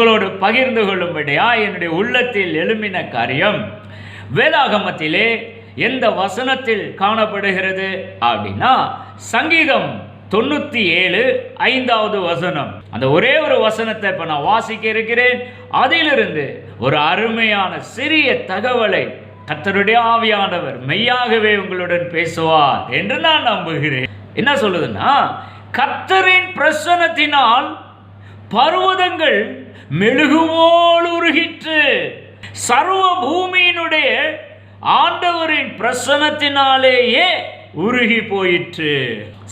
உங்களோடு பகிர்ந்து கொள்ளும்படியா என்னுடைய உள்ளத்தில் எழுமின காரியம். வேதாகமத்திலே எந்த வசனத்தில் காணப்படுகிறது அப்படின்னா சங்கீதம் தொண்ணூத்தி ஏழு ஐந்தாவது வசனம். அந்த ஒரே ஒரு வசனத்தை இப்ப நான் வாசிக்க இருக்கிறேன். அதிலிருந்து ஒரு அருமையான சிறிய தகவலை கத்தருடைய ஆவியானவர் மெய்யாகவே உங்களுடன் பேசுவார் என்று நான் நம்புகிறேன். என்ன சொல்லுதுன்னா கத்தரின் பிரசனத்தினால் பர்வதங்கள் மெழுகுவோல் உருகிற்று. சர்வ பூமியினுடைய ஆண்டவரின் பிரசனத்தினாலேயே உருகி போயிற்று.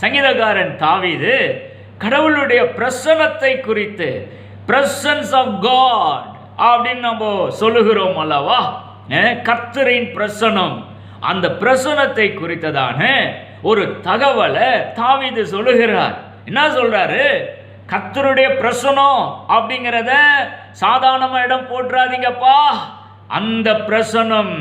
சங்கீதக்காரன் தாவிது கடவுளுடைய பிரசனத்தை குறித்து பிரசன்ஸ் ஆஃப் காட் அப்படின்னு நம்ம சொல்லுகிறோம் அல்லவா? கர்த்தரின் பிரசனம். அந்த பிரசனத்தை குறித்ததான ஒரு தகவலை தாவிது சொல்லுகிறார். என்ன சொல்றாரு? கத்தருடைய பிரசனம் அப்படிங்கிறத சாதாரணமாக இடம் போட்டுறாதீங்கப்பா அந்த பிரசனம்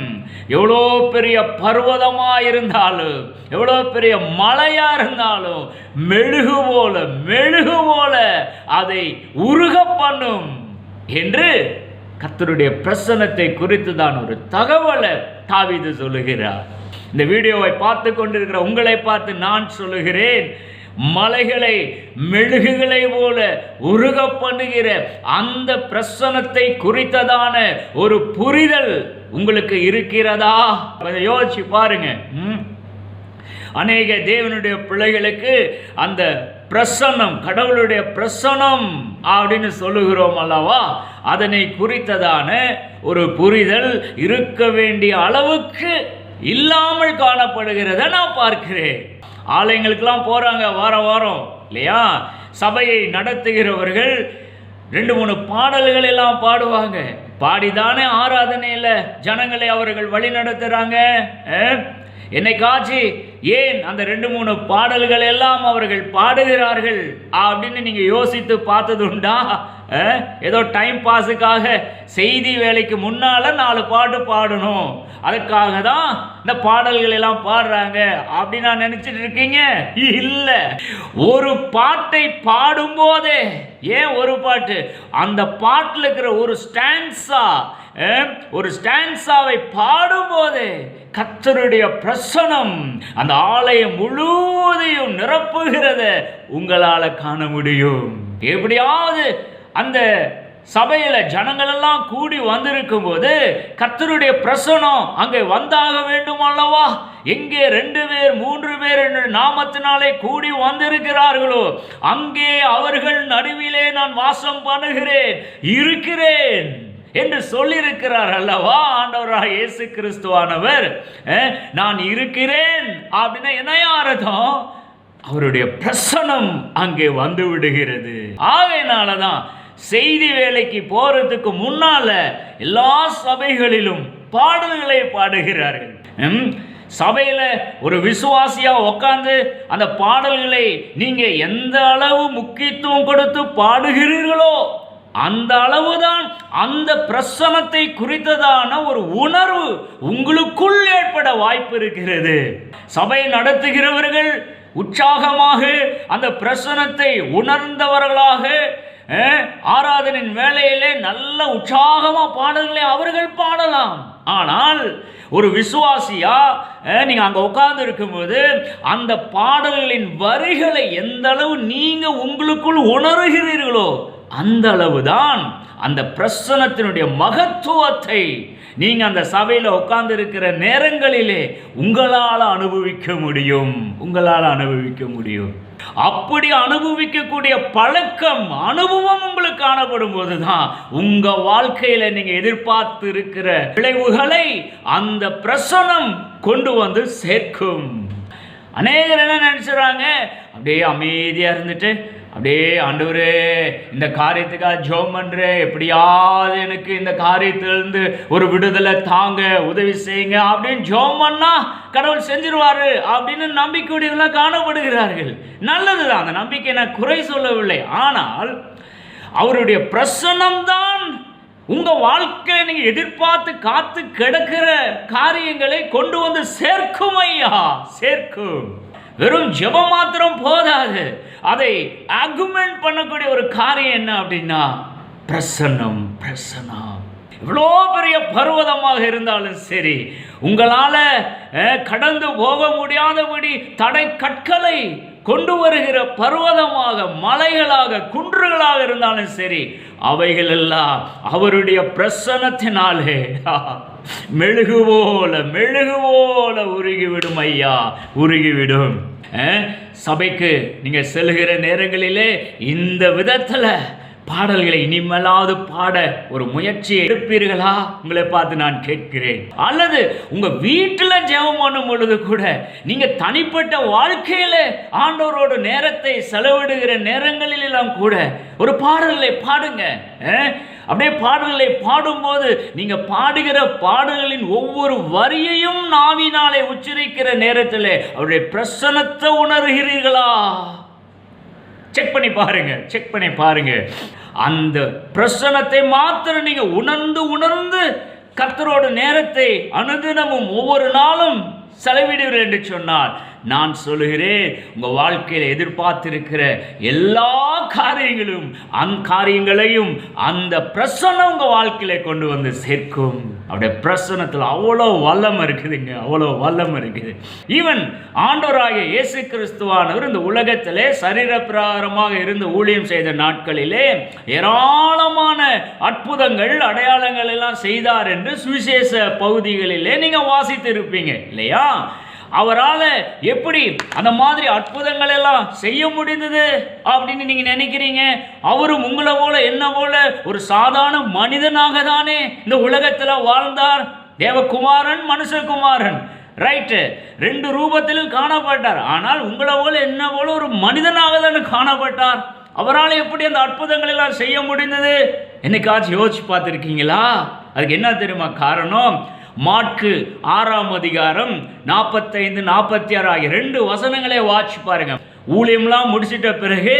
எவ்வளோ பெரிய பர்வதமாக இருந்தாலும் எவ்வளோ பெரிய மலையாக இருந்தாலும் மெழுகு போல மெழுகு போல அதை உருக பண்ணும் என்று கத்தருடைய பிரசனத்தை குறித்து தான் ஒரு தகவலை தாவிது சொல்லுகிறார். இந்த வீடியோவை பார்த்து கொண்டிருக்கிற உங்களை பார்த்து நான் சொல்லுகிறேன் மலைகளை மெழுகுகளை போல உருக பண்ணுகிற அந்த பிரசனத்தை குறித்ததான ஒரு புரிதல் உங்களுக்கு இருக்கிறதா? கொஞ்சம் யோசிச்சு பாருங்க. ம்? அநேக தேவனுடைய பிள்ளைகளுக்கு அந்த பிரசன்னம் கடவுளுடைய பிரசன்னம் அப்படின்னு சொல்லுகிறோம் அல்லவா? அதனை குறித்ததான ஒரு புரிதல் இருக்க வேண்டிய அளவுக்கு இல்லாமல் காணப்படுகிறத நான் பார்க்கிறேன். ஆலயங்களுக்கெல்லாம் போகிறாங்க வாரம் வாரம் இல்லையா? சபையை நடத்துகிறவர்கள் ரெண்டு மூணு பாடல்கள் எல்லாம் பாடுவாங்க. பாடிதானே ஆராதனையில் ஜனங்களை அவர்கள் வழி நடத்துகிறாங்க என்னை காட்சி ஏன் அந்த ரெண்டு மூணு பாடல்கள் எல்லாம் அவர்கள் பாடுகிறார்கள்? அப்படின்னு நீங்கள் யோசித்து பார்த்தது உண்டா? ஏதோ டைம் பாஸுக்காக செய்தி வேலைக்கு முன்னால் நாலு பாட்டு பாடணும். அதுக்காக தான் இந்த பாடல்கள் எல்லாம் பாடுறாங்க. அப்படின்னு நான் நினச்சிட்டு இருக்கீங்க? இல்லை. ஒரு பாட்டை பாடும்போதே ஏன் ஒரு பாட்டு? அந்த பாட்டில் இருக்கிற ஒரு ஸ்டான்ஸா ஒரு ஸ்டான்ஸாவை பாடும்போதே கத்தருடைய பிரசனம் அந்த ஆலயம் முழுவதையும் நிரப்புகிறத. உங்களால் காண முடியும். எப்படியாவது அந்த சபையில் ஜனங்களெல்லாம் கூடி வந்திருக்கும் போது கர்த்தருடைய பிரசனம் அங்கே வந்தாக வேண்டும் அல்லவா எங்கே ரெண்டு பேர் மூன்று பேர் என்ற நாமத்தினாலே கூடி வந்திருக்கிறார்களோ அங்கே அவர்கள் நடுவிலே நான் வாசம் பண்ணுகிறேன் இருக்கிறேன் என்று சொல்லியிருக்கிறார் அல்லவா? ஆண்டவராக இயேசு கிறிஸ்துவானவர். நான் இருக்கிறேன் அப்படின்னா என்ன அர்த்தம்? அவருடைய பிரசனம் அங்கே வந்து விடுகிறது. ஆகையினால தான் செய்தி வேலைக்கு போறதுக்கு முன்னால எல்லா சபைகளிலும் பாடல்களை பாடுகிறார்கள். ம், ஒரு விசுவாசியாக உட்காந்து அந்த பாடல்களை நீங்கள் எந்த அளவு முக்கியத்துவம் கொடுத்து பாடுகிறீர்களோ அந்த அளவுதான் அந்த பிரசனத்தை குறித்ததான ஒரு உணர்வு உங்களுக்குள் ஏற்பட வாய்ப்பு இருக்கிறது. சபை நடத்துகிறவர்கள் உற்சாகமாக அந்த பிரசனத்தை உணர்ந்தவர்களாக ஆராதனின் வேலையிலே நல்ல உற்சாகமாக பாடல்களை அவர்கள் பாடலாம். ஆனால் ஒரு விசுவாசியா நீங்க அங்க உட்கார்ந்து இருக்கும்போது அந்த பாடல்களின் வரிகளை எந்த அளவு நீங்க உங்களுக்குள் உணர்கிறீர்களோ அந்த அளவுதான் அந்த பிரசனத்தினுடைய மகத்துவத்தை நீங்க அந்த சபையில உட்கார்ந்து இருக்கிற நேரங்களிலே உங்களால் அனுபவிக்க முடியும். உங்களால் அனுபவிக்க முடியும். அப்படி அனுபவிக்கக்கூடிய பழக்கம் அனுபவம் உங்களுக்கு காணப்படும் போதுதான் உங்க வாழ்க்கையில நீங்க எதிர்பார்த்து இருக்கிற விளைவுகளை அந்த பிரசனம் கொண்டு வந்து சேர்க்கும். அநேகர் என்ன நினச்சிடுறாங்க அப்படியே அமைதியாக இருந்துட்டு அப்படியே ஆண்டவரே இந்த காரியத்துக்காக ஜோம் பண்றேன் எப்படியாவது எனக்கு இந்த காரியத்திலிருந்து ஒரு விடுதலை தாங்க உதவி செய்யுங்க அப்படின்னு ஜோம் பண்ணால் கடவுள் செஞ்சிருவாரு அப்படின்னு நம்பிக்கையுடையதெல்லாம் காணப்படுகிறார்கள். நல்லது தான் அந்த நம்பிக்கை நான் குறை சொல்லவில்லை. ஆனால் அவருடைய பிரசனம் தான் உங்க வாழ்க்கையில நீங்க எதிர்பார்த்து காத்து கிடக்கிற காரியங்களை கொண்டு வந்து சேர்க்கும் ஐயா சேர்க்கும். வெறும் ஜெபம் மாத்திரம் போதாது. அதை அகுமெண்ட் பண்ணக்கூடிய ஒரு காரியம் என்ன அப்படின்னா பிரசன்னம் பிரசன்னம். இவ்வளோ பெரிய பர்வதமாக இருந்தாலும் சரி உங்களால் கடந்து போக முடியாதபடி தடை கற்களை கொண்டு வருகிற பர்வதமாக மலைகளாக குன்றுகளாக இருந்தாலும் சரி அவைகள் எல்லாம் அவருடைய பிரசனத்தினாலே மெழுகுவோல மெழுகுவோல உருகிவிடும் ஐயா உருகிவிடும். சபைக்கு நீங்க செல்கிற நேரங்களிலே இந்த விதத்துல பாடல்களை இனிமேலாவது பாட ஒரு முயற்சியை எடுப்பீர்களா? உங்களை பார்த்து நான் கேட்கிறேன். அல்லது உங்க வீட்டில் ஜெபம் பண்ணும் பொழுது கூட நீங்க தனிப்பட்ட வாழ்க்கையில ஆண்டவரோட நேரத்தை செலவிடுகிற நேரங்களில் எல்லாம் கூட ஒரு பாடல்களை பாடுங்க. அப்படியே பாடல்களை பாடும்போது நீங்க பாடுகிற பாடல்களின் ஒவ்வொரு வரியையும் நாவினாலே உச்சரிக்கிற நேரத்தில் அவருடைய பிரசனத்தை உணர்கிறீர்களா? செக் பண்ணி பாருங்க செக் பண்ணி பாருங்க. அந்த பிரசனத்தை மாத்திரம் நீங்க உணர்ந்து உணர்ந்து கர்த்தரோட நேரத்தை அனுதினமும் ஒவ்வொரு நாளும் செலவிடுவீர்கள் என்று சொன்னால் நான் சொல்லுகிறேன் உங்கள் வாழ்க்கையில் எதிர்பார்த்திருக்கிற எல்லா காரியங்களும் அங்காரியங்களையும் அந்த பிரசனம் உங்கள் வாழ்க்கையில கொண்டு வந்து சேர்க்கும். அவருடைய பிரசனத்தில் அவ்வளோ வல்லம் இருக்குதுங்க அவ்வளோ வல்லம் இருக்குது. ஈவன் ஆண்டோராகிய இயேசு கிறிஸ்துவானவர் இந்த உலகத்திலே சரீரப்பிரகாரமாக இருந்து ஊழியம் செய்த நாட்களிலே ஏராளமான அற்புதங்கள் அடையாளங்கள் எல்லாம் செய்தார் என்று சுவிசேஷ பகுதிகளிலே நீங்கள் வாசித்து இருப்பீங்க இல்லையா? அவரால் எப்படி அந்த மாதிரி அற்புதங்கள் எல்லாம் செய்ய முடிந்தது அப்படின்னு நீங்கள் நினைக்கிறீங்க? அவரும் உங்களை போல என்ன போல ஒரு சாதாரண மனிதனாக தானே இந்த உலகத்தில் வாழ்ந்தார். தேவகுமாரன் மனுஷகுமாரன். ரைட்டு ரெண்டு ரூபத்திலும் காணப்பட்டார். ஆனால் உங்களை போல என்ன போல ஒரு மனிதனாக தானே காணப்பட்டார். அவரால் எப்படி அந்த அற்புதங்கள் எல்லாம் செய்ய முடிந்தது? என்னைக்காச்சும் யோசிச்சு பார்த்துருக்கீங்களா? அதுக்கு என்ன தெரியுமா காரணம்? மாற்கு ஆறாம் அதிகாரம் நாற்பத்தைந்து நாற்பத்தி ஆறு ஆகிய ரெண்டு வசனங்களே வாட்சி பாருங்க. ஊழியம்லாம் முடிச்சிட்ட பிறகு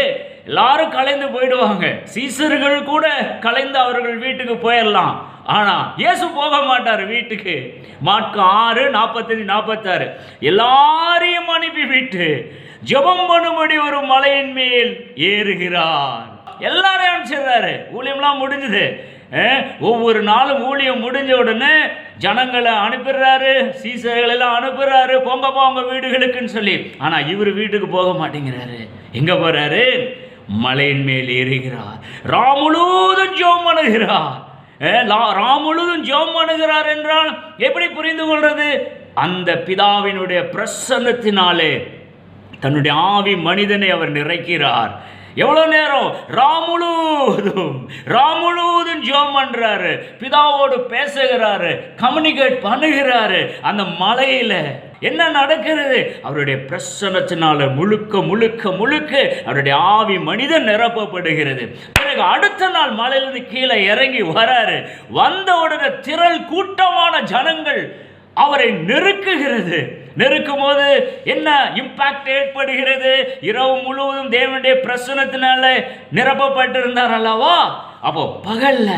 எல்லாரும் கலைந்து போயிடுவாங்க. சீசர்கள் கூட கலைந்து அவர்கள் வீட்டுக்கு போயிடலாம். ஆனா இயேசு போக மாட்டார் வீட்டுக்கு. மாட்கு ஆறு நாற்பத்தஞ்சு நாற்பத்தாறு. எல்லாரையும் அனுப்பி விட்டு ஜெபம் பண்ணும்படி ஒரு மலையின் மேல் ஏறுகிறார். எல்லாரையும் அனுப்பிச்சிடுறாரு. ஊழியம்லாம் முடிஞ்சுது. ஒவ்வொரு நாளும் ஊழியம் முடிஞ்ச உடனே ஜனங்களை அனுப்பிடுறாரு சீசர்கள் எல்லாம் அனுப்புறாரு போங்க வீடுகளுக்குன்னு சொல்லி. ஆனால் இவர் வீட்டுக்கு போக மாட்டேங்கிறாரு. எங்க போறாரு? மலையின் மேல் ஏறுகிறார். ராமுழுவதும் ஜோம் பண்ணுகிறார். ராமுழுதும் ஜோம் ராம் பண்ணுகிறார் என்றால் எப்படி புரிந்து கொள்றது? அந்த பிதாவினுடைய பிரசன்னத்தினாலே தன்னுடைய ஆவி மனிதனை அவர் நிறைக்கிறார். எவ்வளவு நேரம்? ராமுழுவதும் ராமுழுவதும் ஜோம் பண்றாரு. பிதாவோடு பேசுகிறாரு கம்யூனிகேட் பண்ணுகிறாரு. அந்த மலையில என்ன நடக்கிறது? அவருடைய பிரசனத்தினால முழுக்க முழுக்க முழுக்க அவருடைய ஆவி மனிதன் நிரப்பப்படுகிறது. பிறகு அடுத்த நாள் மலையிலிருந்து கீழே இறங்கி வராரு. வந்த உடனே திரள் கூட்டமான ஜனங்கள் அவரை நெருக்குகிறது. நெருக்கும் போது என்ன இம்பாக்ட் ஏற்படுகிறது? இரவு முழுவதும் தேவனுடைய பிரசனத்தினால நிரப்பப்பட்டிருந்தார் அல்லவா? அப்போ பகல்ல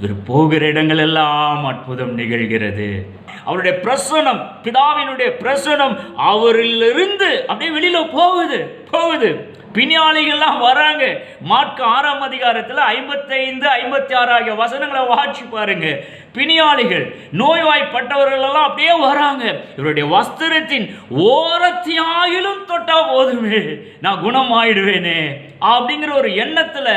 இவர் போகிற இடங்கள் எல்லாம் அற்புதம் நிகழ்கிறது. அவருடைய பிரசனம் பிதாவினுடைய பிரசனம் அவரிலிருந்து அப்படியே வெளியில போகுது போகுது. பிணியாளிகள்லாம் வராங்க. மார்க் ஆறாம் அதிகாரத்தில் ஐம்பத்தைந்து ஐம்பத்தி ஆறு ஆகிய வசனங்களை வாட்சி பாருங்க. பிணியாளிகள் நோய்வாய்ப்பட்டவர்கள் எல்லாம் அப்படியே வராங்க. இவருடைய வஸ்திரத்தின் ஓரத்தியாயிலும் தொட்டா போதுமே. நான் குணமாயிடுவேனே அப்படிங்கிற ஒரு எண்ணத்தில்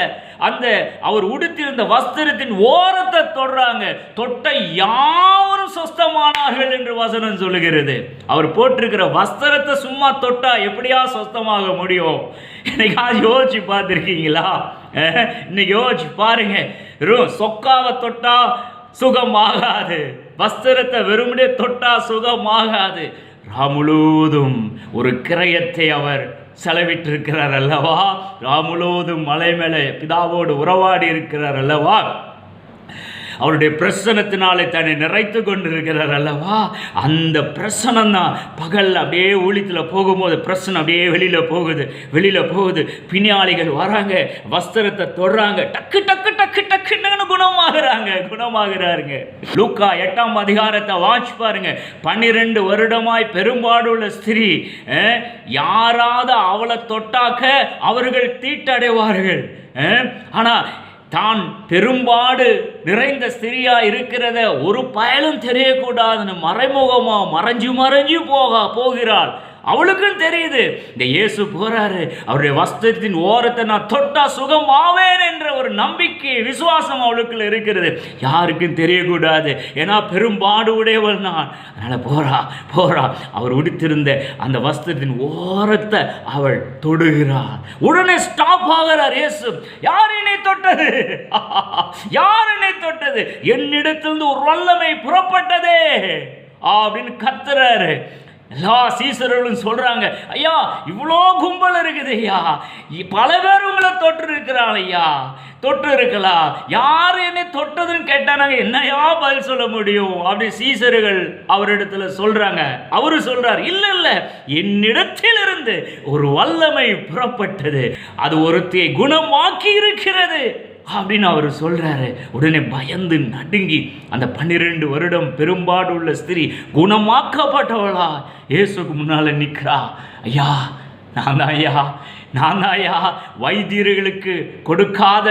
அந்த அவர் உடுத்திருந்த வஸ்திரத்தின் ஓரத்தை தொடுறாங்க. தொட்ட யாவரும் சொஸ்தமானார்கள் என்று வசனம் சொல்லுகிறது. அவர் போட்டிருக்கிற வஸ்திரத்தை சும்மா தொட்டா எப்படியா சொஸ்தமாக முடியும்? என்னைக்காவது யோசிச்சு பார்த்துருக்கீங்களா? இன்னைக்கு யோசிச்சு பாருங்க. சொக்காவை தொட்டா சுகமாகாது. வஸ்திரத்தை வெறுமனே தொட்டா சுகமாகாது. முழுவதும் ஒரு கிரயத்தை அவர் செலவிட்டிருக்கிறார் அல்லவா? ராமுழுவதும் மலை மேலே பிதாவோடு உறவாடி இருக்கிறார் அல்லவா? அவருடைய பிரசனத்தினாலே தன்னை நிறைத்து கொண்டிருக்கிறார் அல்லவா? அந்த பிரசனம் தான் பகல் அப்படியே ஊழியத்தில் போகும்போது பிரசனம் அப்படியே வெளியில் போகுது வெளியில் போகுது. பிணியாளிகள் வராங்க வஸ்திரத்தை தொடுறாங்க. டக்கு டக்கு டக்கு டக்குன்னு குணமாகறாங்க குணமாகிறாருங்க. லூக்கா எட்டாம் அதிகாரத்தை வாட்ச் பாருங்க. பன்னிரெண்டு வருடமாய் பெரும்பாடுள்ள ஸ்திரீ யாராவது அவளை தொட்டாக்க அவர்கள் தீட்டடைவார்கள் ஆனால் தான் பெரும்பாடு நிறைந்த ஸ்திரியா இருக்கிறத ஒரு பயலும் தெரியக்கூடாதுன்னு மறைமுகமாக மறைஞ்சு மறைஞ்சு போக போகிறாள் அவளுக்கும் தெரியுது. இந்த இயேசு போறாரு. அவருடைய வஸ்திரத்தின் ஓரத்தை நான் தொட்டா சுகம் ஆவேன் என்ற ஒரு நம்பிக்கை விசுவாசம் அவளுக்குள்ள இருக்கிறது. யாருக்கும் தெரியக்கூடாது. ஏன்னா பெரும்பாடு உடையவள் நான். அதனால போறா போறா. அவர் உடுத்திருந்த அந்த வஸ்திரத்தின் ஓரத்தை அவள் தொடுகிறார் உடனே ஸ்டாப் ஆகிறார் இயேசு. யார் என்னை தொட்டது? யார் என்னை தொட்டது? என்னிடத்திலிருந்து ஒரு வல்லமை புறப்பட்டதே. அப்படின்னு கத்துறாரு. எல்லா சீசர்களும் சொல்கிறாங்க ஐயா இவ்வளோ கும்பல் இருக்குது ஐயா. பல பேர் உங்களை தொற்று இருக்கிறாள் ஐயா. தொற்று இருக்கலாம் யார் என்னை தொட்டதுன்னு கேட்டால் நாங்கள் என்னையா பதில் சொல்ல முடியும்? அப்படி சீசர்கள் அவரிடத்துல சொல்கிறாங்க அவரு சொல்கிறார் இல்லை இல்லை. என்னிடத்திலிருந்து ஒரு வல்லமை புறப்பட்டது. அது ஒருத்தியை குணமாக்கி இருக்கிறது. அப்படின்னு அவர் சொல்றாரு. உடனே பயந்து நடுங்கி அந்த பன்னிரெண்டு வருடம் பெரும்பாடு உள்ள ஸ்திரீ குணமாக்கப்பட்டவளா. இயேசுக்கு முன்னால் நிற்கிறா ஐயா நான் தான் ஐயா நான் தான் ஐயா. வைத்தியர்களுக்கு கொடுக்காத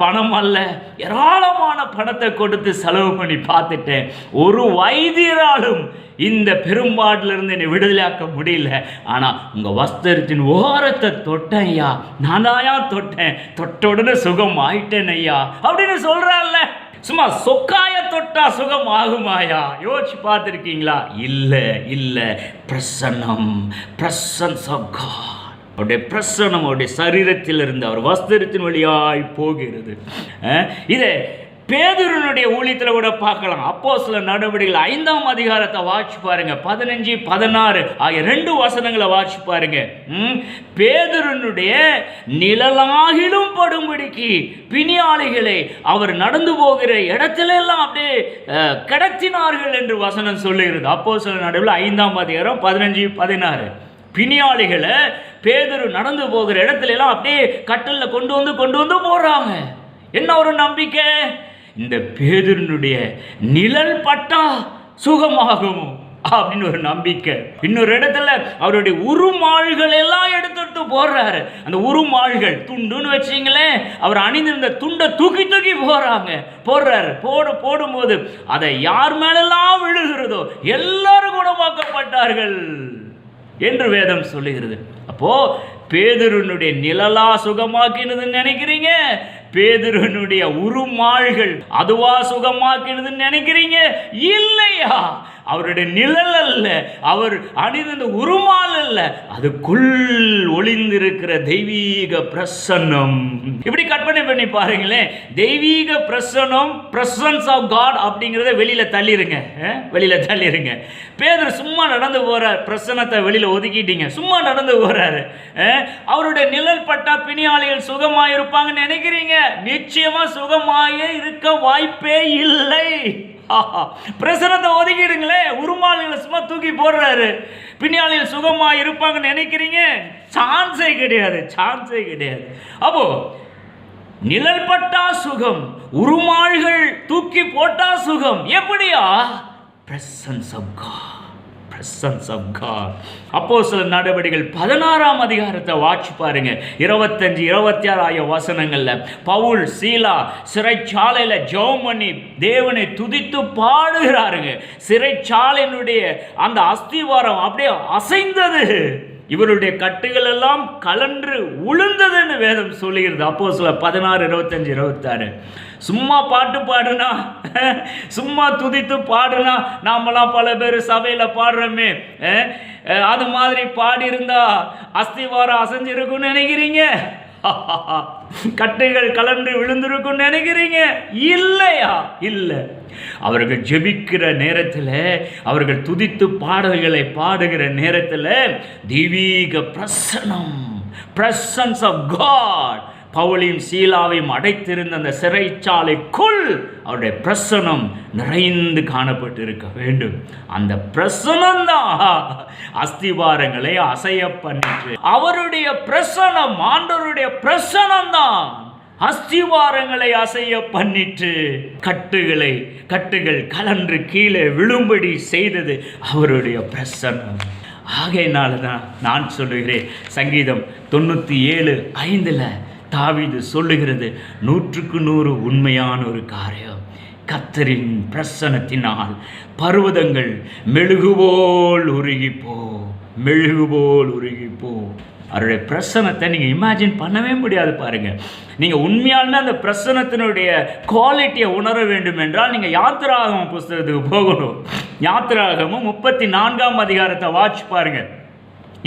பணம் அல்ல. ஏராளமான பணத்தை கொடுத்து செலவு பண்ணி பார்த்துட்டேன். ஒரு வைத்தியராலும் இந்த பெரும்பாட்டிலிருந்து என்னை விடுதலையாக்க முடியல. ஆனால் உங்கள் வஸ்திரத்தின் ஓரத்தை தொட்டேன் ஐயா நானாயா தொட்டேன். தொட்ட உடனே சுகம் ஆயிட்டேன் ஐயா அப்படின்னு சொல்கிறாள்ல சும்மா சொக்காய தொட்டா சுகம் ஆகுமாயா? யோசிச்சு பார்த்துருக்கீங்களா? இல்லை இல்லை. பிரசன்னம் பிரசன்ஸ் ஆஃப் காட். அவருடைய பிரசனம் அவருடைய சரீரத்தில் இருந்து அவர் வஸ்திரத்தின் வழியாய் போகிறது. இதை பேதுருனுடைய ஊழியத்தில் கூட பார்க்கலாம். அப்போ சில நடவடிக்கைகள் ஐந்தாம் அதிகாரத்தை வாட்சி பாருங்க. பதினஞ்சு பதினாறு ஆகிய ரெண்டு வசனங்களை வாட்சி பாருங்க. ம், பேதுருனுடைய நிழலாகிலும் படும்படிக்கு பிணியாளிகளை அவர் நடந்து போகிற இடத்துல எல்லாம் அப்படியே கடத்தினார்கள் என்று வசனம் சொல்லுகிறது. அப்போ சில நடுவில் ஐந்தாம் அதிகாரம் பதினஞ்சு பதினாறு. பிணியாளிகளை பேதுரு நடந்து போகிற இடத்துல எல்லாம் அப்படியே கட்டலில் கொண்டு வந்து கொண்டு வந்து போடுறாங்க. என்ன ஒரு நம்பிக்கை? இந்த பேதுருனுடைய நிழல் பட்டா சுகமாகும் அப்படின்னு ஒரு நம்பிக்கை. இன்னொரு இடத்துல அவருடைய உருமாள்கள் எல்லாம் எடுத்துட்டு போடுறாரு அந்த உருமாள்கள் துண்டுன்னு வச்சிங்களேன் அவர் அணிந்திருந்த துண்டை தூக்கி தூக்கி போறாங்க. போடுறாரு. போடு போடும்போது அதை யார் மேலெல்லாம் விழுகிறதோ எல்லாரும் குணமாக்கப்பட்டார்கள் என்று வேதம் சொல்லுகிறது. அப்போ பேதுருனுடைய நிழலா சுகமாக்கினதுன்னு நினைக்கிறீங்க? பேதுருனுடைய உருமாள்கள் அதுவா சுகமாக்கினதுன்னு நினைக்கிறீங்க? இல்லையா? அவருடைய நிழல் அல்ல. அவர் அணிந்த உருமால் அல்ல. அதுக்குள் ஒளிந்திருக்கிற தெய்வீக பிரசன்னம். இப்படி கற்பனை பண்ணி பாருங்களேன். தெய்வீக பிரசன்னம் பிரசன்ஸ் ஆஃப் காட் அப்படிங்கிறத வெளியில தள்ளிருங்க. வெளியில் வெளியில தள்ளிருங்க. பேதர் சும்மா நடந்து போறார். பிரசன்னத்தை வெளியில ஒதுக்கிட்டீங்க. சும்மா நடந்து போறாரு. அவருடைய நிழல் பட்டா பிணியாளிகள் சுகமாக இருப்பாங்கன்னு நினைக்கிறீங்க? நிச்சயமா சுகமாயே இருக்க வாய்ப்பே இல்லை. ஆஹா. பிரசனத்தை ஒதுக்கிடுங்களே. உருமாளிகளை சும்மா தூக்கி போடுறாரு. பின்னாளில் சுகமா இருப்பாங்கன்னு நினைக்கிறீங்க? சான்ஸே கிடையாது. சான்ஸே கிடையாது. அப்போ நிழல் பட்டா சுகம் உருமாள்கள் தூக்கி போட்டா சுகம். எப்படியா? Presence of God presence of God அப்போ சில நடவடிக்கைகள் பதினாறாம் அதிகாரத்தை வாட்சி பாருங்க. இருபத்தஞ்சு இருபத்தி ஆறு ஆகிய வசனங்களில் பவுல் சீலா சிறைச்சாலையில் ஜெபம் பண்ணி தேவனை துதித்து பாடுகிறாருங்க. சிறைச்சாலையினுடைய அந்த அஸ்திவாரம் அப்படியே அசைந்தது. இவருடைய கட்டுகள் எல்லாம் கலன்று உளுந்ததுன்னு வேதம் சொல்லுகிறது. அப்போ சில பதினாறு இருபத்தஞ்சு இருபத்தாறு. சும்மா பாட்டு பாடுனா சும்மா துதித்து பாடுனா நாமெல்லாம் பல பேர் சபையில் பாடுறோமே. அது மாதிரி பாடியிருந்தா அஸ்திவாரம் அசைஞ்சிருக்குன்னு நினைக்கிறீங்க? கட்டைகள் கலன்று விழுந்திருக்கும் நினைக்கிறீங்க? இல்லையா? இல்லை. அவர்கள் ஜெபிக்கிற நேரத்தில் அவர்கள் துதித்து பாடல்களை பாடுகிற நேரத்தில் தெய்வீக பிரசனம் பிரசன்ஸ் ஆஃப் காட் பவுலையும் சீலாவையும் அடைத்திருந்த அந்த சிறைச்சாலைக்குள் அவருடைய பிரசனம் நிறைந்து காணப்பட்டு இருக்க வேண்டும். அந்த பிரசனம் தான் அஸ்திவாரங்களை அசைய பண்ணிட்டு அவருடைய பிரசனம் ஆண்டவருடைய பிரசனம் தான் அஸ்திவாரங்களை அசைய பண்ணிட்டு கட்டுகளை கட்டுகள் கலன்று கீழே விழும்படி செய்தது அவருடைய பிரசன்னம் ஆகையினால தான் நான் சொல்லுகிறேன் சங்கீதம் தொண்ணூற்றி ஏழு ஐந்தில் தாவிது சொல்லுகிறது நூற்றுக்கு நூறு உண்மையான ஒரு காரியம். கத்தரின் பிரசனத்தினால் பர்வதங்கள் மெழுகுபோல் உருகிப்போ மெழுகுபோல் உருகிப்போ. அவருடைய பிரசனத்தை நீங்கள் இமேஜின் பண்ணவே முடியாது பாருங்கள் நீங்கள் உண்மையாலுமே அந்த பிரசனத்தினுடைய குவாலிட்டியை உணர வேண்டும் என்றால் நீங்கள் யாத்திராகம புஸ்தகத்துக்கு போகணும். யாத்திராகமும் முப்பத்தி நான்காம் அதிகாரத்தை வாட்ச் பாருங்கள்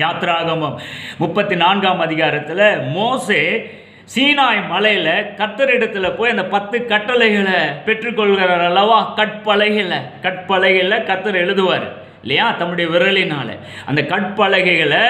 யாத்ராகமம் முப்பத்தி நான்காம் அதிகாரத்தில் மோசே சீனாய் மலையில் கத்தரிடத்தில் போய் அந்த பத்து கட்டளைகளை பெற்றுக்கொள்கிறார் அல்லவா கட்பலகையில் கட்பலகையில் கத்தர் எழுதுவார் இல்லையா? தம்முடைய விரலினால். அந்த கட்பலகைகளை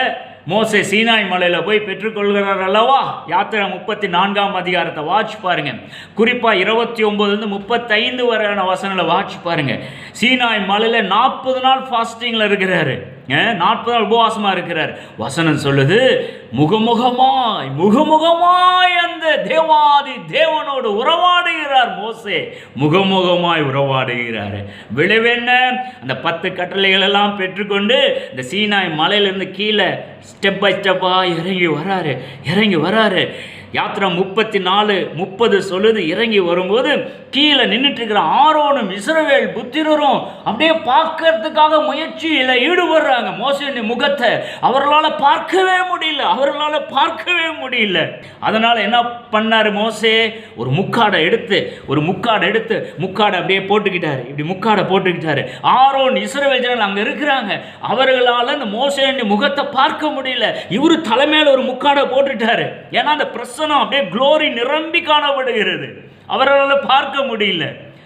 மோசை சீனாய் மலையில் போய் பெற்றுக்கொள்கிறார் அல்லவா யாத்திரை முப்பத்தி நான்காம் அதிகாரத்தை வாட்ச் பாருங்க. குறிப்பாக இருபத்தி ஒம்போதுலேருந்து முப்பத்தைந்து வரையான வசனங்களை வாட்ச் பாருங்க. சீனாய் மலையில் நாற்பது நாள் ஃபாஸ்டிங்கில் இருக்கிறாரு. நாற்பது நாள் உபவாசமாக இருக்கிறார். வசனம் சொல்லுது முகமுகமாய் முகமுகமாய் அந்த தேவாதி தேவனோடு உறவாடுகிறார் மோசே. முகமுகமாய் உறவாடுகிறார். விளைவென்ன அந்த பத்து கட்டளைகள் எல்லாம் பெற்றுக்கொண்டு இந்த சீனாய் மலையிலேருந்து கீழே ஸ்டெப் பை ஸ்டெப்பாக இறங்கி வராரு. இறங்கி வராரு. யாத்திரை முப்பத்தி நாலு முப்பது சொல்லுது இறங்கி வரும்போது கீழே நின்றுட்டு இருக்கிற ஆரோனும் இஸ்ரவேல் புத்திரரும் அப்படியே பார்க்கறதுக்காக முயற்சியில் ஈடுபடுறாங்க. மோசடி முகத்தை அவர்களால் பார்க்கவே முடியல அவர்களால் பார்க்கவே முடியல. அதனால் என்ன பண்ணார் மோசே? ஒரு முக்காடை எடுத்து ஒரு முக்காடை எடுத்து முக்காடை அப்படியே போட்டுக்கிட்டாரு. இப்படி முக்காடை போட்டுக்கிட்டாரு. ஆரோன் இஸ்ரவேல் ஜனங்கள் அங்கே இருக்கிறாங்க. அவர்களால் அந்த மோசடி முகத்தை பார்க்க முடியல. இவரு தலைமையில் ஒரு முக்காடை போட்டுட்டாரு ஏன்னா அந்த பிரசனம் அப்படியே குளோரி நிரம்பி காணப்படுகிறது. அவர்களால் பார்க்க முடியல.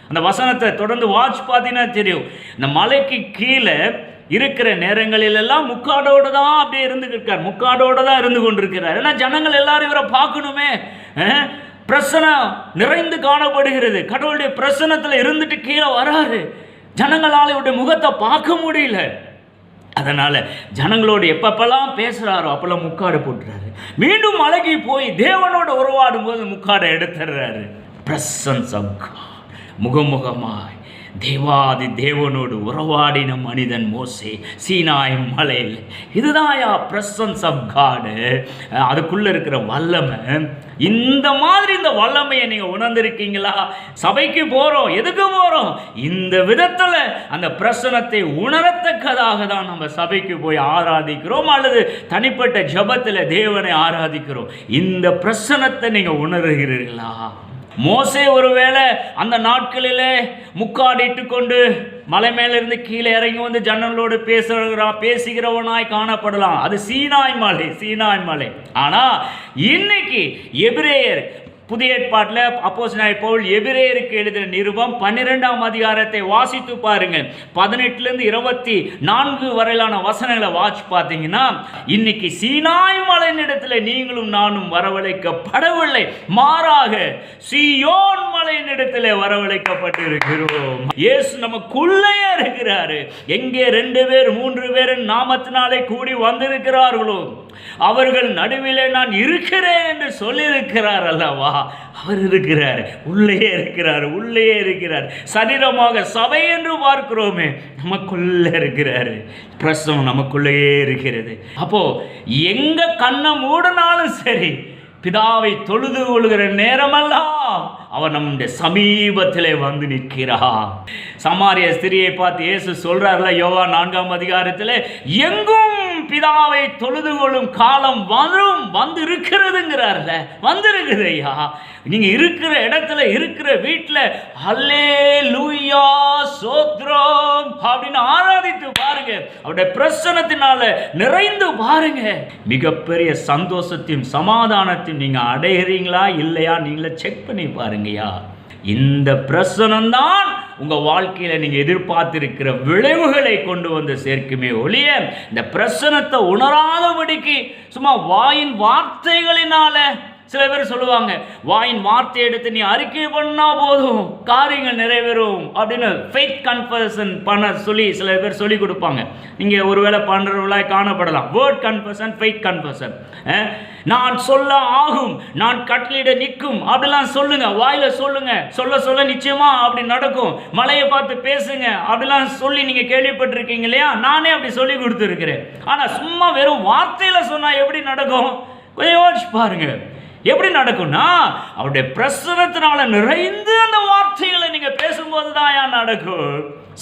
அந்த வசனத்தை தொடர்ந்து வாட்ச் பார்த்தீங்கன்னா தெரியும். இந்த மலைக்கு கீழே இருக்கிற நேரங்களிலெல்லாம் முக்காடோடு தான் அப்படியே இருந்துட்டு முக்காடோடு தான் இருந்து கொண்டிருக்கிறார். ஏன்னா ஜனங்கள் எல்லாரும் இவரை பார்க்கணுமே. பிரசனை பிரசனம் நிறைந்து காணப்படுகிறது. கடவுளுடைய பிரசனத்தில் இருந்துட்டு கீழே வராரு. ஜனங்களால் இவருடைய முகத்தை பார்க்க முடியல. அதனால் ஜனங்களோடு எப்பப்பெல்லாம் பேசுகிறாரோ அப்போல்லாம் முக்காடு போட்டுறாரு. மீண்டும் அழகி போய் தேவனோட உறவாடும் போது முக்காடை எடுத்துடுறாரு. பிரசன்ஸ் ஆஃப் முகமுகமாய். தேவாதி தேவனோடு உறவாடின மனிதன் மோசே சீனாய் மலையில். இதுதான்யா பிரசன்ஸ் ஆஃப் காடு. அதுக்குள்ளே இருக்கிற வல்லமை. இந்த மாதிரி இந்த வல்லமையை நீங்கள் உணர்ந்திருக்கீங்களா? சபைக்கு போகிறோம் எதுக்கு போகிறோம் இந்த விதத்தில் அந்த பிரசனத்தை உணரத்தக்கதாக தான் நம்ம சபைக்கு போய் ஆராதிக்கிறோம் அல்லது தனிப்பட்ட ஜபத்தில் தேவனை ஆராதிக்கிறோம். இந்த பிரசனத்தை நீங்கள் உணர்கிறீர்களா? மோசே ஒருவேளை அந்த நாட்களிலே முக்காடிட்டு கொண்டு மலை மேலிருந்து கீழே இறங்கி வந்து ஜன்னலோடு பேசுகிறா பேசுகிறவனாய் காணப்படலாம். அது சீனாய் மலை சீனாய் மலை. ஆனால் இன்னைக்கு எபிரேயர் புதிய ஏற்பாட்டில் அப்போஸ்தலனாகிய பவுல் எபிரேயருக்கு எழுதின நிருபம் பன்னிரெண்டாம் அதிகாரத்தை வாசித்து பாருங்கள் பதினெட்டுலேருந்து இருபத்தி நான்கு வரையிலான வசனங்களை வாட்ச் பார்த்தீங்கன்னா இன்னைக்கு சீனாய் மலையினிடத்தில் நீங்களும் நானும் வரவழைக்கப்படவில்லை. மாறாக சீயோன் மலையினிடத்தில் வரவழைக்கப்பட்டிருக்கிறோம். இயேசு நமக்குள்ளே இருக்கிறாரு. எங்கே ரெண்டு பேர் மூன்று பேர் நாமத்தினாலே கூடி வந்திருக்கிறார்களோ அவர்கள் நடுவிலே நான் இருக்கிறேன் என்று சொல்லியிருக்கிறார் அல்லவா? அவர் இருக்கிறார் உள்ளே இருக்கிறார் உள்ளே இருக்கிறார். சரீரமாக சபை என்று பார்க்கிறோமே நமக்குள்ளே இருக்கிறாரு. பிரசவம் நமக்குள்ளேயே இருக்கிறது. அப்போ எங்க கண்ணை மூடினாலும் சரி பிதாவை தொழுது கொள்கிற நேரமெல்லாம் அவர் நம்முடைய சமீபத்திலே வந்து நிற்கிறார். சமாரிய ஸ்திரியை பார்த்து இயேசு சொல்றாருல யோவா நான்காம் அதிகாரத்தில் எங்கும் பிதாவை தொழுது கொள்ளும் காலம் வரும் வந்து இருக்கிறதுங்கிறார்ல வந்திருக்குது ஐயா நீங்கள் இருக்கிற இடத்துல இருக்கிற வீட்டில் அல்லே லூயா சோத்ரோம் அப்படின்னு ஆராதித்து பாருங்க. அவருடைய பிரசனத்தினால நிறைந்து பாருங்க. மிகப்பெரிய சந்தோஷத்தையும் சமாதானத்தையும் நீங்கள் அடைகிறீங்களா இல்லையா நீங்களே செக் பண்ணி பாருங்கய்யா. இந்த பிரசனம்தான் உங்கள் வாழ்க்கையில் நீங்கள் எதிர்பார்த்துருக்கிற எதிர்பார்த்திருக்கிற விளைவுகளை கொண்டு வந்து சேர்க்குமே ஒழிய இந்த பிரசனத்தை உணராதபடிக்கு சும்மா வாயின் வார்த்தைகளினால சில பேர் சொல்லுவாங்க வாயின் வார்த்தை எடுத்து நீ அறிக்கை பண்ணா போதும் காரியங்கள் நிறைவேறும் அப்படின்னு ஃபெய்த் கன்ஃபர்ஷன் பண்ண சொல்லி சில பேர் சொல்லி கொடுப்பாங்க. நீங்கள் ஒருவேளை பண்ணுறவர்களாக காணப்படலாம். வேர்ட் கன்ஃபர்ஷன் ஃபெய்த் கன்ஃபர்ஷன் நான் சொல்ல ஆகும் நான் கட்டளிட நிற்கும் அப்படிலாம் சொல்லுங்க வாயில சொல்லுங்க சொல்ல சொல்ல நிச்சயமா அப்படி நடக்கும். மலையை பார்த்து பேசுங்க அப்படிலாம் சொல்லி நீங்க கேள்விப்பட்டிருக்கீங்க இல்லையா? நானே அப்படி சொல்லி கொடுத்துருக்கிறேன். ஆனா சும்மா வெறும் வார்த்தையில சொன்னா எப்படி நடக்கும்? கொஞ்சம் யோசிச்சு பாருங்க. எப்படி நடக்கும்னா அவருடைய பிரசுரத்தினால நிறைந்து அந்த வார்த்தைகளை நீங்க பேசும்போது தான் நடக்கும்.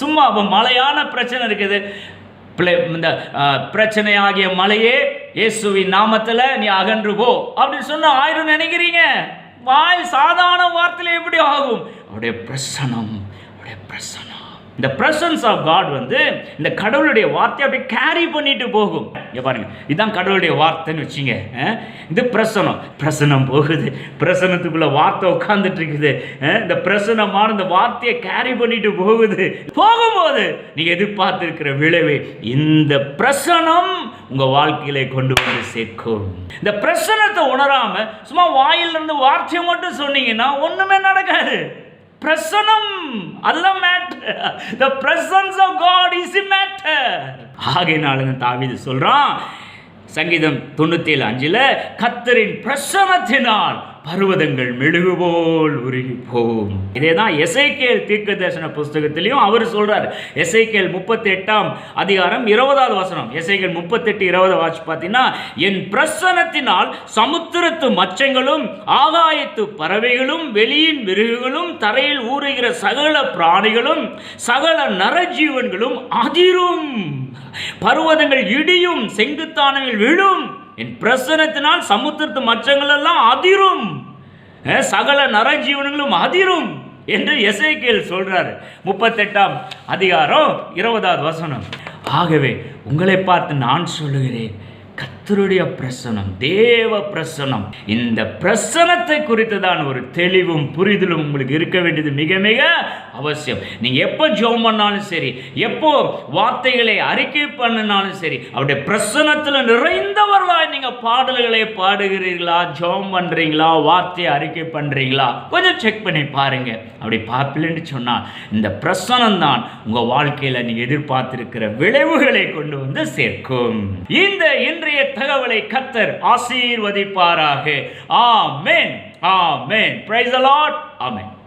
சும்மா அப்போ மலையான பிரச்சனை இருக்குது. பிள்ளை இந்த பிரச்சனை ஆகிய மலையே இயேசுவின் நாமத்தில் நீ அகன்று போ அப்படின்னு சொன்னால் ஆயிரம் நினைக்கிறீங்க? வாய் சாதாரண வார்த்தையில எப்படி ஆகும்? அவருடைய பிரசனம் அவருடைய பிரசனம். இந்த பிரசன்ஸ் ஆஃப் காட் வந்து இந்த கடவுளுடைய வார்த்தையை அப்படியே கேரி பண்ணிட்டு போகும். இங்கே பாருங்க. இதுதான் கடவுளுடைய வார்த்தைன்னு வச்சுங்க. அஹ், இது பிரசனம். பிரசனம் போகுது. பிரசனத்துக்குள்ள வார்த்தை உட்காந்துட்டு இருக்குது. இந்த பிரசனமான இந்த வார்த்தையை கேரி பண்ணிட்டு போகுது. போகும்போது நீங்கள் எதிர்பார்த்துருக்கிற விளைவை இந்த பிரசனம் உங்கள் வாழ்க்கையில கொண்டு வந்து சேர்க்கும். இந்த பிரசனத்தை உணராம சும்மா வாயிலிருந்து வார்த்தையை மட்டும் சொன்னீங்கன்னா ஒன்றுமே நடக்காது. பிரசனம் அதுதான் matter the presence of God is a matter ஆகையினால தாவிது சொல்கிறான் சங்கீதம் தொண்ணூத்தி ஏழு அஞ்சில் கத்தரின் பிரசனத்தினால் பர்வதங்கள் மெழுகு போல் உருகி போகும் இதே தான் எசைக்கேல் தீர்க்க தரிசன புஸ்தகத்திலையும் அவர் சொல்றார். எசைக்கேல் முப்பத்தி எட்டாம் அதிகாரம் இருபதாவது வசனம். எசைக்கேல் முப்பத்தெட்டு இருபது வாட்ச் பார்த்தீங்கன்னா என் பிரசனத்தினால் சமுத்திரத்து மச்சங்களும் ஆகாயத்து பறவைகளும் வெளியின் மிருகங்களும் தரையில் ஊறுகிற சகல பிராணிகளும் சகல நரஜீவன்களும் அதிரும் பர்வதங்கள் இடியும் செங்குத்தானங்கள் விழும். என் பிரசனத்தினால் சமுத்திரத்து மச்சங்கள் எல்லாம் அதிரும் சகல நரஜீவனங்களும் அதிரும் என்று எசைக்கியல் சொல்றாரு. முப்பத்தெட்டாம் அதிகாரம் இருபதாவது வசனம். ஆகவே உங்களை பார்த்து நான் சொல்லுகிறேன் கத்தருடைய பிரசனம் தேவ பிரசனம். இந்த பிரசனத்தை குறித்து தான் ஒரு தெளிவும் புரிதலும் உங்களுக்கு இருக்க வேண்டியது மிக மிக அவசியம். நீங்க எப்போ ஜோம் பண்ணாலும் சரி எப்போ வார்த்தைகளை அறிக்கை பண்ணினாலும் சரி அவருடைய பிரசனத்தில் நிறைந்தவர்களாய் நீங்க பாடல்களை பாடுகிறீர்களா ஜோம் பண்றீங்களா வார்த்தையை அறிக்கை பண்றீங்களா? கொஞ்சம் செக் பண்ணி பாருங்க. அப்படி பார்க்கலன்னு சொன்னால் இந்த பிரசனம் தான் உங்க வாழ்க்கையில் நீங்க எதிர்பார்த்திருக்கிற விளைவுகளை கொண்டு வந்து சேர்க்கும். இந்த இன்றைய தகவலை கத்தர் ஆசீர்வதிப்பாராக. Amen. Amen. Praise the Lord amen.